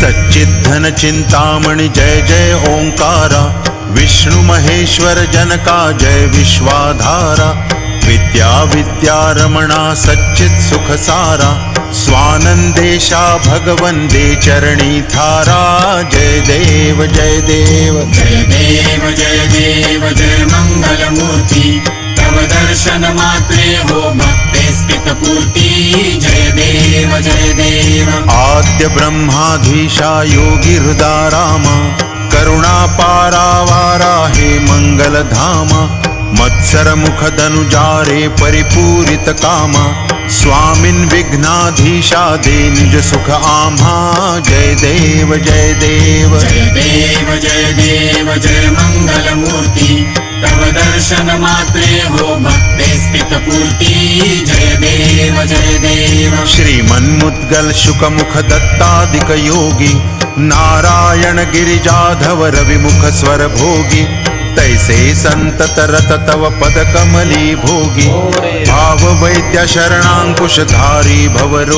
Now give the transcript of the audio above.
सच्चिद्धन चिंतामणि जय जय ओंकारा। विष्णु महेश्वर जनका जय विश्वाधारा। विद्या विद्यारमणा सच्चित् सुख सारा स्वानन्देशा भगवन्दे चरणी थारा जय देव जय देव। जय देव जय देव जय मङ्गलमूर्ति तव दर्शन मात्रे हो भक्ते स्थितपूर्ति देव जय देव आद्य ब्रह्माधीशा योगी हृदा रामा करुणा पारावारा हे मङ्गलधामा मत्सर मुखदनुजारे परिपूरित कामा स्वामिन् विघ्नाधीशा दे निज सुख आम्हा। जय देव जय देव जय देव जय देव जय मङ्गलमूर्ति तव दर्शन मात्रे हो भक्ते स्थितपूर्ति जय देव जय देव। श्रीमन्मुद्गल गिरिजाधव रविमुख स्वर भोगी। तैसे संतत रत तव पद कमली भोगी। भाव वैद्य शरणांकुश धारी भव